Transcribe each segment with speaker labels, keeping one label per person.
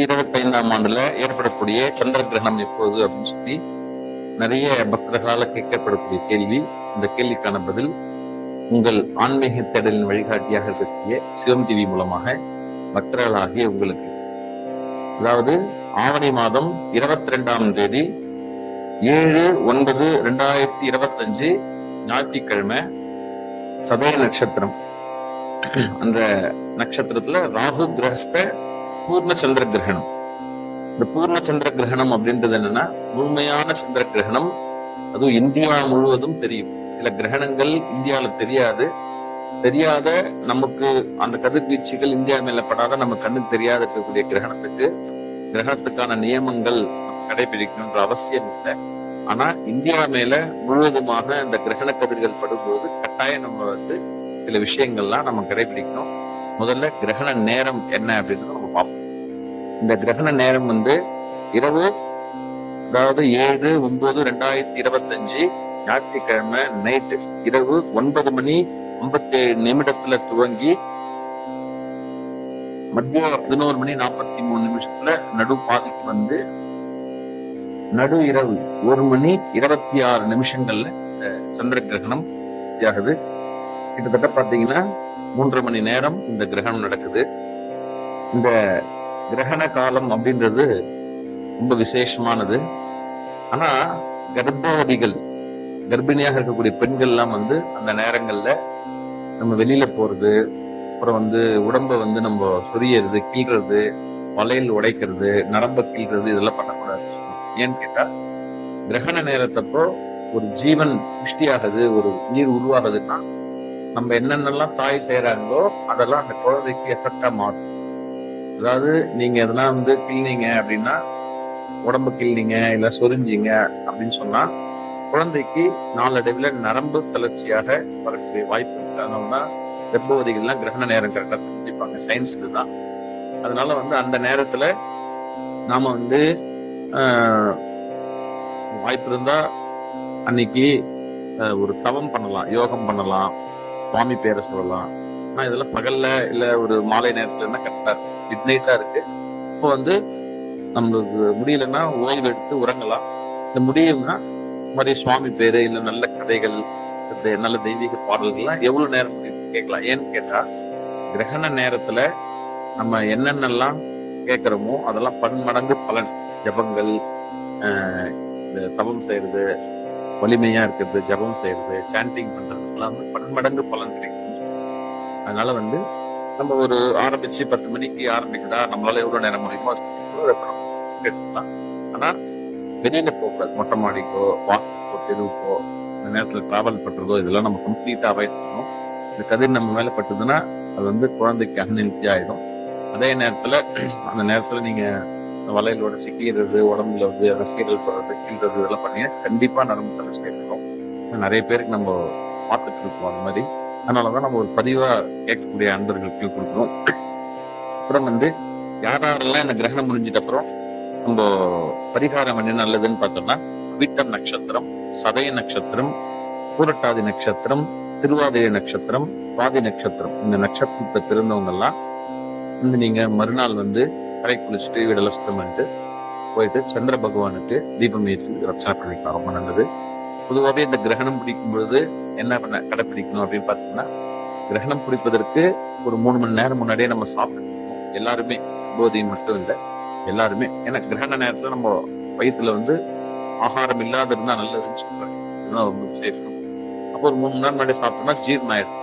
Speaker 1: ரெண்டாயிரத்தி இருபத்தி ஐந்தாம் ஆண்டுல ஏற்படக்கூடிய சந்திர கிரகணம் எப்போது அப்படின்னு சொல்லி நிறைய பக்தர்களால் கேட்கப்படக்கூடிய கேள்வி. இந்த கேள்விக்கான பதில் உங்கள் ஆன்மீக தேடலின் வழிகாட்டியாக இருக்கக்கூடிய சிவம் டிவி மூலமாக பக்தர்களாகிய உங்களுக்கு. அதாவது ஆவணி மாதம் இருபத்தி ரெண்டாம் தேதி ஏழு ஒன்பது ரெண்டாயிரத்தி இருபத்தஞ்சு ஞாயிற்றுக்கிழமை சதய நட்சத்திரம். அந்த நட்சத்திரத்துல ராகு கிரகஸ்த பூர்ண சந்திர கிரகணம். இந்த பூர்ண சந்திர கிரகணம் அப்படின்றது என்னன்னா முழுமையான சந்திர கிரகணம். அதுவும் இந்தியா முழுவதும் தெரியும். சில கிரகணங்கள் இந்தியால தெரியாது. தெரியாத நமக்கு அந்த கதிர்வீச்சுகள் இந்தியா மேல படாத நம்ம கண்ணுக்கு தெரியாத இருக்கக்கூடிய கிரகணத்துக்கு கிரகணத்துக்கான நியமங்கள் கடைபிடிக்கணுன்ற அவசியம் இல்லை. ஆனா இந்தியா மேல முழுவதுமாக இந்த கிரகண கதிர்கள் படும்போது கட்டாயம் நம்ம வந்து சில விஷயங்கள்லாம் நம்ம கடைபிடிக்கணும். முதல்ல கிரகண நேரம் என்ன அப்படின்னு இந்த கிரகண நேரம் வந்து இரவு அதாவது ஏழு ஒன்பது ரெண்டாயிரத்தி இருபத்தஞ்சு ஞாயிற்றுக்கிழமை நைட்டு இரவு ஒன்பது மணி ஐம்பத்தி ஏழு நிமிடத்துல துவங்கி மத்திய பதினோரு மணி நாற்பத்தி மூணு நிமிஷத்துல நடு பாதிக்கு வந்து நடு இரவு ஒரு மணி இருபத்தி ஆறு நிமிஷங்கள்ல சந்திர கிரகணம் ஆகுது. கிட்டத்தட்ட பாத்தீங்கன்னா மூன்று மணி நேரம் இந்த கிரகணம் நடக்குது. இந்த கிரகண காலம் அப்படின்றது ரொம்ப விசேஷமானது. ஆனா கர்ப்பவதிகள் கர்ப்பிணியாக இருக்கக்கூடிய பெண்கள்லாம் வந்து அந்த நேரங்கள்ல நம்ம வெளியில போறது அப்புறம் வந்து உடம்ப வந்து நம்ம சொரியறது கீழ்றது வலையில் உடைக்கிறது நரம்ப கீழ்றது இதெல்லாம் பண்ணக்கூடாது. ஏன்னு கேட்டா கிரகண நேரத்தப்போ ஒரு ஜீவன் புஷ்டியாகுது ஒரு உயிர் உருவாகுதுன்னா நம்ம என்னென்னலாம் தாய் செய்யறாங்களோ அதெல்லாம் அந்த குழந்தைக்கு எஃபெக்டா மாறும். அதாவது நீங்க எதனா வந்து கிள்னீங்க அப்படின்னா உடம்பு கிள்னீங்க இல்ல சொரிஞ்சிங்க அப்படின்னு சொன்னா குழந்தைக்கு நாளடைவில் நரம்பு தளர்ச்சியாக வரக்கூடிய வாய்ப்பு இருக்கு அதனாலதான் கர்ப்பவதிகள்லாம் கிரகண நேரம் கரெக்டாக தெரிஞ்சுப்பாங்க சயின்ஸ் இதுதான். அதனால வந்து அந்த நேரத்துல நாம வந்து வாய்ப்பு இருந்தா அன்னைக்கு ஒரு தவம் பண்ணலாம் யோகம் பண்ணலாம் சுவாமி பேரை சொல்லலாம். ஆனா இதெல்லாம் பகல்ல இல்ல ஒரு மாலை நேரத்துல இருந்தா கரெக்டா இருக்கும். மிட் நைட்டா இருக்கு. இப்போ வந்து நம்மளுக்கு முடியலன்னா ஓய்வு எடுத்து உறங்கலாம். இந்த முடியும்னா இந்த மாதிரி சுவாமி பேரு இல்ல நல்ல கதைகள் இந்த நல்ல தெய்வீக பாடல்கள்லாம் எவ்வளவு நேரம் கேட்கலாம். ஏன்னு கேட்டா கிரகண நேரத்துல நம்ம என்னென்னலாம் கேட்கிறோமோ அதெல்லாம் பன்மடங்கு பலன். ஜபங்கள் ஆஹ் இந்த தவம் செய்யறது வலிமையா இருக்கிறது ஜபம் செய்யறது சாண்டிங் பண்றது எல்லாம் பன்மடங்கு பலன் கிடைக்கும். அதனால வந்து நம்ம ஒரு ஆரம்பிச்சு பத்து மணிக்கு ஆரம்பிக்கிறதா நம்மளால எவ்வளவு நேரம் முடியுமோ அவ்வளவு ஆனா வெளியில போகக்கூடாது. மொட்டை மாடிக்கோ வாசலுக்கோ தெருவுக்கோ இந்த நேரத்துல டிராவல் பண்றதோ இதெல்லாம் நம்ம கம்ப்ளீட்டா அவாய்ட் பண்ணணும் இந்த கதிர் நம்ம மேல பட்டதுன்னா அது வந்து குழந்தைக்கு அன்ஹெல்த்தி ஆயிடும். அதே நேரத்துல அந்த நேரத்துல நீங்க வலையில் சிக்கிறது உடம்புல வந்து அதை கீரல் போடுறது கீழ்றது இதெல்லாம் பண்ணீங்கன்னா கண்டிப்பா நரம்பு தலை ஏற்படும். நிறைய பேருக்கு நம்ம பார்த்துட்டு இருக்கோம் அந்த மாதிரி. அதனாலதான் நம்ம ஒரு பதிவா கேட்கக்கூடிய அன்பர்களுக்கு கொடுக்குறோம். அப்புறம் வந்து யாரெல்லாம் இந்த கிரகணம் முடிஞ்சிட்ட அப்புறம் நம்ம பரிகாரம் என்ன நல்லதுன்னு பார்த்தோம்னா விட்டம் நட்சத்திரம் சதய நட்சத்திரம் பூரட்டாதி நட்சத்திரம் திருவாதிரை நட்சத்திரம் பாதி நட்சத்திரம். இந்த நட்சத்திரத்தை பிறந்தவங்க எல்லாம் வந்து நீங்க மறுநாள் வந்து கரை குளிச்சுட்டு வீடெல்லாம் சுத்தம் பண்ணிட்டு போயிட்டு சந்திர பகவானுக்கு தீபம் ஏற்றி ரச்சனை பண்ணிக்கலாம். ரொம்ப நல்லது. பொதுவாகவே இந்த கிரகணம் பிடிக்கும் பொழுது என்ன பண்ண கடைப்பிடிக்கணும் அப்படின்னு பார்த்தீங்கன்னா கிரகணம் பிடிப்பதற்கு ஒரு மூணு மணி நேரம் முன்னாடியே நம்ம சாப்பிட்டு எல்லாருமே போதி மட்டும் இல்லை எல்லாருமே. ஏன்னா கிரகண நேரத்துல நம்ம வயிற்றுல வந்து ஆகாரம் இல்லாத இருந்தா நல்லதுன்னு சொல்றாங்க. இதுதான் ரொம்ப விசேஷம். அப்போ ஒரு மூணு மணி நேரம் முன்னாடி சாப்பிட்டோம்னா ஜீரணம் ஆயிடும்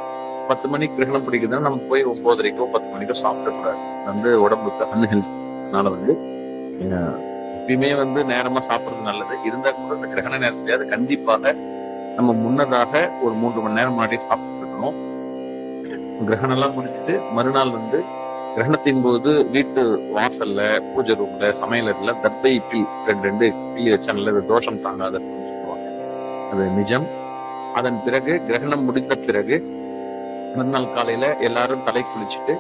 Speaker 1: பத்து மணிக்கு கிரகணம் பிடிக்குதுன்னா நம்ம போய் ஒன்பதரைக்கோ பத்து மணிக்கோ சாப்பிடக்கூடாது. வந்து உடம்புக்கு அன்ஹெல்த் அதனால வந்து எப்பயுமே வந்து நேரமா சாப்பிடுறது நல்லது. இருந்தா கூட இந்த கிரகண நேரத்துலயாவது கண்டிப்பாக நம்ம முன்னதாக ஒரு மூன்று மணி நேரம் முன்னாடி சாப்பிட்டு இருக்கணும் கிரகணம் எல்லாம் முடிச்சுட்டு மறுநாள் வந்து கிரகணத்தின் போது வீட்டு வாசல்ல பூஜை ரூம்ல சமையலறையில தர்பை பில் ரெண்டு ரெண்டு பில்லி வச்சா நல்லது. தோஷம் தாங்காத சொல்லுவாங்க. அது நிஜம். அதன் பிறகு கிரகணம் முடிந்த பிறகு மறுநாள் காலையில எல்லாரும் தலை குளிச்சுட்டு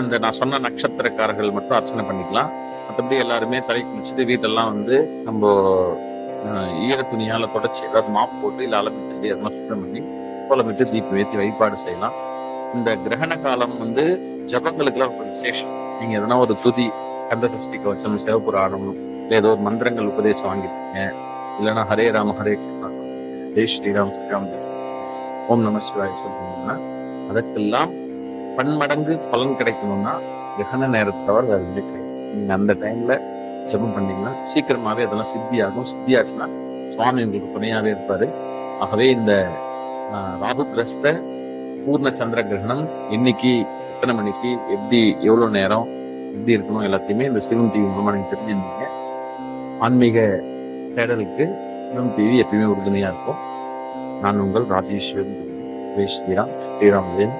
Speaker 1: அந்த நான் சொன்ன நட்சத்திரக்காரர்கள் மட்டும் அர்ச்சனை பண்ணிக்கலாம். மற்றபடி எல்லாருமே தலை குளிச்சுட்டு வீட்டெல்லாம் வந்து நம்ம ஈர துணியால தொடச்சி ஏதாவது மாப் போட்டு இல்லை அளவிட்டு அதெல்லாம் சுத்தம் பண்ணி கோலமிட்டு தீபம் ஏற்றி வழிபாடு செய்யலாம். இந்த கிரகண காலம் வந்து ஜபங்களுக்கெல்லாம் ஒரு விசேஷம். நீங்க எதனா ஒரு துதி கந்தசஷ்டி கவச்சம் சிவபுராணம் இல்லை ஏதோ ஒரு மந்திரங்கள் உபதேசம் வாங்கிருக்கீங்க இல்லைன்னா ஹரே ராம ஹரே கிருஷ்ணா ஜெய் ஸ்ரீராம் ஸ்ரீராம் ஓம் நம சிவாய் சொல்றீங்கன்னா அதற்கெல்லாம் பன்மடங்கு பலன் கிடைக்கணும்னா கிரகண நேரத்தை தவிர வேற எதுவுமே கிடையாது நீங்க அந்த டைம்ல ஜபம் பண்ணீங்கன்னா சீக்கிரமாவே அதெல்லாம் சித்தியாகும் சித்தியாச்சுன்னா சுவாமி உங்களுக்கு துணையாவே இருப்பாரு. ஆகவே இந்த ராகு கிரஸ்த பூர்ண சந்திர கிரகணம் இன்னைக்கு எத்தனை மணிக்கு எப்படி எவ்வளவு நேரம் எப்படி இருக்கணும் எல்லாத்தையுமே இந்த சிவன் டிவி மூலமா நீங்க தெரிஞ்சிருந்தீங்க ஆன்மீக தேடலுக்கு சிவன் டிவி எப்பயுமே உறுதுணையா இருக்கும். நான் உங்கள் ராஜேஸ்வரன் ஸ்ரீராம் ஸ்ரீராம் ஜெயன்